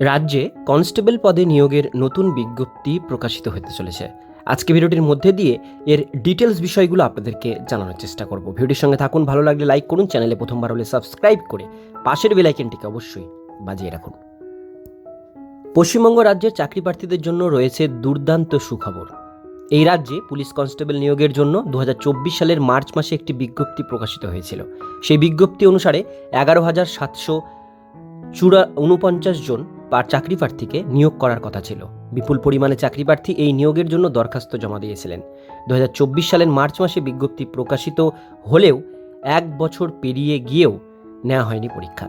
রাজ্যে কনস্টেবল পদে নিয়োগের নতুন বিজ্ঞপ্তি প্রকাশিত হতে চলেছে। আজকে ভিডিওটির মধ্যে দিয়ে এর ডিটেলস বিষয়গুলো আপনাদেরকে জানানোর চেষ্টা করব। ভিডিওটির সঙ্গে থাকুন, ভালো লাগলে লাইক করুন, চ্যানেলে প্রথমবার হলে সাবস্ক্রাইব করে পাশের বেলাইকেনটিকে অবশ্যই বাজিয়ে রাখুন। পশ্চিমবঙ্গ রাজ্যের চাকরি প্রার্থীদের জন্য রয়েছে দুর্দান্ত সুখবর। এই রাজ্যে পুলিশ কনস্টেবল নিয়োগের জন্য দু হাজার চব্বিশ সালের মার্চ মাসে একটি বিজ্ঞপ্তি প্রকাশিত হয়েছিল। সেই বিজ্ঞপ্তি অনুসারে এগারো হাজার সাতশো চূড়া উনপঞ্চাশ জন চাকরি প্রার্থীকে নিয়োগ করার কথা ছিল। বিপুল পরিমাণে চাকরি প্রার্থী এই নিয়োগের জন্য দরখাস্ত জমা দিয়েছিলেন। দু হাজার চব্বিশ সালের মার্চ মাসে বিজ্ঞপ্তি প্রকাশিত হলেও এক বছর পেরিয়ে গিয়েও নেওয়া হয়নি পরীক্ষা।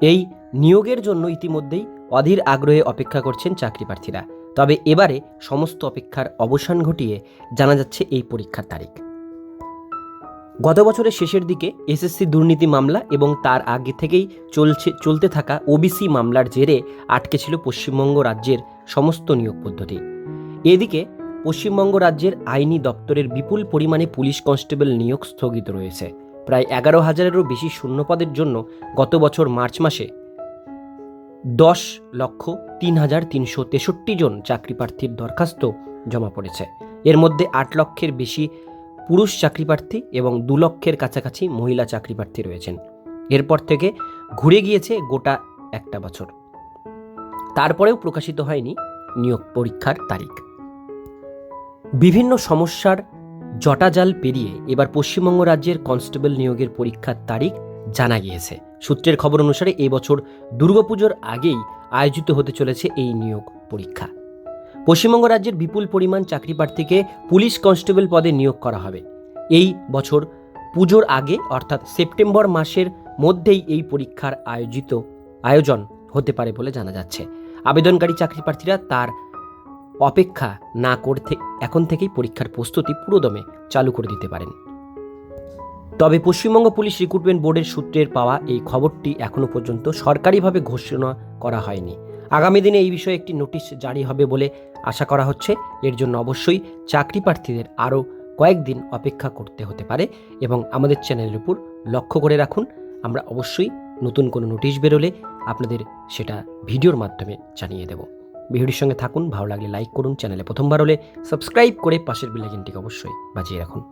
এই নিয়োগের জন্য ইতিমধ্যেই অধীর আগ্রহে অপেক্ষা করছেন চাকরি প্রার্থীরা। তবে এবারে সমস্ত অপেক্ষার অবসান ঘটিয়ে জানা যাচ্ছে এই পরীক্ষার তারিখ। গত বছরের শেষের দিকে এসএসসি দুর্নীতি মামলা এবং তার আগে থেকেই চলছে, চলতে থাকা ওবিসি মামলার জেরে আটকে ছিল পশ্চিমবঙ্গ রাজ্যের সমস্ত নিয়োগ পদ্ধতি। এদিকে পশ্চিমবঙ্গ রাজ্যের আইনি দপ্তরের বিপুল পরিমাণে পুলিশ কনস্টেবল নিয়োগ স্থগিত রয়েছে। প্রায় এগারো হাজারেরও বেশি শূন্যপদের জন্য গত বছর মার্চ মাসে দশ লক্ষ তিন হাজার তিনশো তেষট্টি জন চাকরি প্রার্থীর দরখাস্ত জমা পড়েছে। এর মধ্যে আট লক্ষের বেশি পুরুষ চাকরি প্রার্থী এবং দু লক্ষের কাছাকাছি মহিলা চাকরি প্রার্থী রয়েছেন। এরপর থেকে ঘুরে গিয়েছে গোটা একটা বছর। তারপরেও প্রকাশিত হয়নি নিয়োগ পরীক্ষার তারিখ। বিভিন্ন সমস্যার জটাজাল পেরিয়ে এবার পশ্চিমবঙ্গ রাজ্যের কনস্টেবল নিয়োগের পরীক্ষার তারিখ জানা গিয়েছে। সূত্রের খবর অনুসারে এবছর দুর্গাপুজোর আগেই আয়োজিত হতে চলেছে এই নিয়োগ পরীক্ষা। পশ্চিমবঙ্গ রাজ্যের বিপুল পরিমাণ চাকরি প্রার্থীকে পুলিশ কনস্টেবল পদে নিয়োগ করা হবে। এই বছর পুজোর আগে, অর্থাৎ সেপ্টেম্বর মাসের মধ্যেই এই পরীক্ষার আয়োজিত আয়োজন হতে পারে বলে জানা যাচ্ছে। আবেদনকারী চাকরি প্রার্থীরা তার অপেক্ষা না করতে এখন থেকেই পরীক্ষার প্রস্তুতি পুরোদমে চালু করে দিতে পারেন। তবে পশ্চিমবঙ্গ পুলিশ রিক্রুটমেন্ট বোর্ডের সূত্রের পাওয়া এই খবরটি এখনও পর্যন্ত সরকারিভাবে ঘোষণা করা হয়নি। আগামী দিনে এই বিষয়ে একটি নোটিশ জারি হবে বলে আশা করা হচ্ছে। এর জন্য অবশ্যই চাকরি প্রার্থীদের আরও কয়েকদিন অপেক্ষা করতে হতে পারে এবং আমাদের চ্যানেলের উপর লক্ষ্য করে রাখুন। আমরা অবশ্যই নতুন কোনো নোটিশ বেরোলে আপনাদের সেটা ভিডিওর মাধ্যমে জানিয়ে দেব। ভিডিওর সঙ্গে থাকুন, ভালো লাগলে লাইক করুন, চ্যানেলে প্রথমবার হলে সাবস্ক্রাইব করে পাশের বেলাইকনটিকে অবশ্যই বাজিয়ে রাখুন।